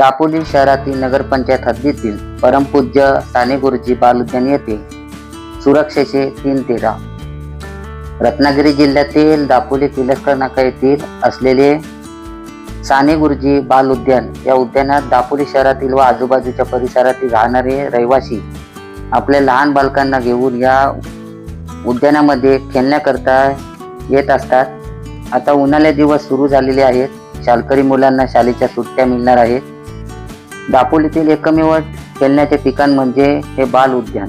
दापोली शहरातील नगरपंचायत हद्दीतील परमपूज्य साने गुरुजी बाल उद्यान येथे सुरक्षेचे तीन तेरा. रत्नागिरी जिल्ह्यातील दापोली तिलस्कर नाका येथील असलेले साने गुरुजी बाल उद्यान या उद्यानात दापोली शहरातील व आजूबाजूच्या परिसरातील राहणारे रहिवासी आपल्या लहान बालकांना घेऊन या उद्यानामध्ये खेळण्याकरता येत असतात. आता उन्हाळ्या दिवस सुरू झालेले आहेत. शालकरी मुलांना शाळेच्या सुट्ट्या मिळणार आहेत. दापोलीतील एकमेव खेळण्याचे ठिकाण म्हणजे हे बाल उद्यान.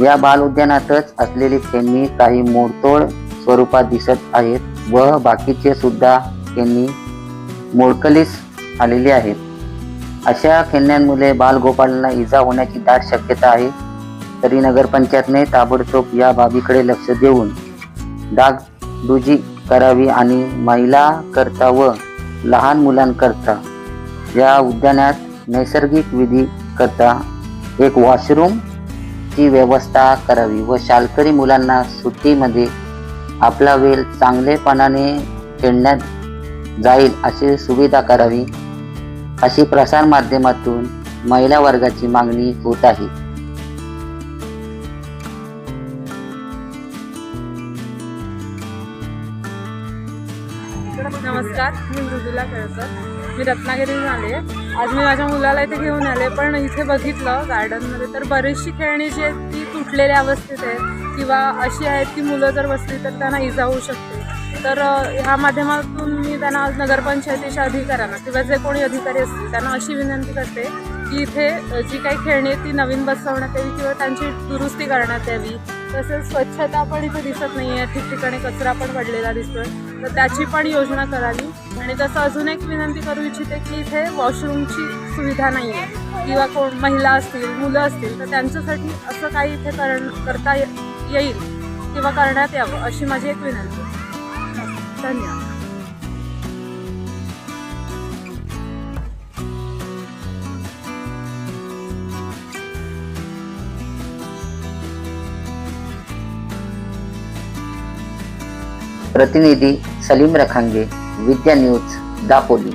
या बाल उद्यानातच असलेली खेळणी काही मोडतोड स्वरूपात दिसत आहेत व बाकीचे सुद्धा खेळणी मोडकलीस आलेली आहेत. अशा खेळण्यांमुळे बालगोपाळांना इजा होण्याची दाट शक्यता आहे. तरी नगरपंचायतने ताबडतोब या बाबीकडे लक्ष देऊन डागडुजी करावी आणि महिला करता व लहान मुलांकरता या उद्यानात नैसर्गिक विधी करता एक वॉशरूम ची व्यवस्था करावी व शालकरी मुलांना सुट्टीमध्ये आपला वेळ चांगलेपणाने खेळण्यात जाईल अशी सुविधा करावी. अशी प्रसार माध्यमातून महिला वर्गाची मागणी होत आहे. नमस्कार मी मृदुला केळकर मी रत्नागिरीहून आले आज मी माझ्या मुलाला इथे घेऊन आले पण इथे बघितलं गार्डनमध्ये तर बरीचशी खेळणी जी आहेत ती तुटलेल्या अवस्थेत आहेत. किंवा अशी आहेत की मुलं जर बसली तर त्यांना इजा होऊ शकते. तर ह्या माध्यमातून मी त्यांना आज नगरपंचायतीच्या अधिकाऱ्यांना किंवा जे कोणी अधिकारी असतील त्यांना अशी विनंती करते की इथे जी काही खेळणी आहेत ती नवीन बसवण्यात यावी किंवा त्यांची दुरुस्ती करण्यात यावी. तसेच स्वच्छता पण इथे दिसत नाही आहे ठिकठिकाणी कचरा पण पडलेला दिसतोय. तर त्याची पण योजना करावी. आणि तसं अजून एक विनंती करू इच्छिते की इथे वॉशरूमची सुविधा नाही आहे किंवा कोण महिला असतील मुलं असतील तर त्यांच्यासाठी असं काही इथे करण करता ये- येईल किंवा करण्यात यावं अशी माझी एक विनंती. धन्यवाद. प्रतिनिधी सलीम रखांगे. विद्या न्यूज दापोली.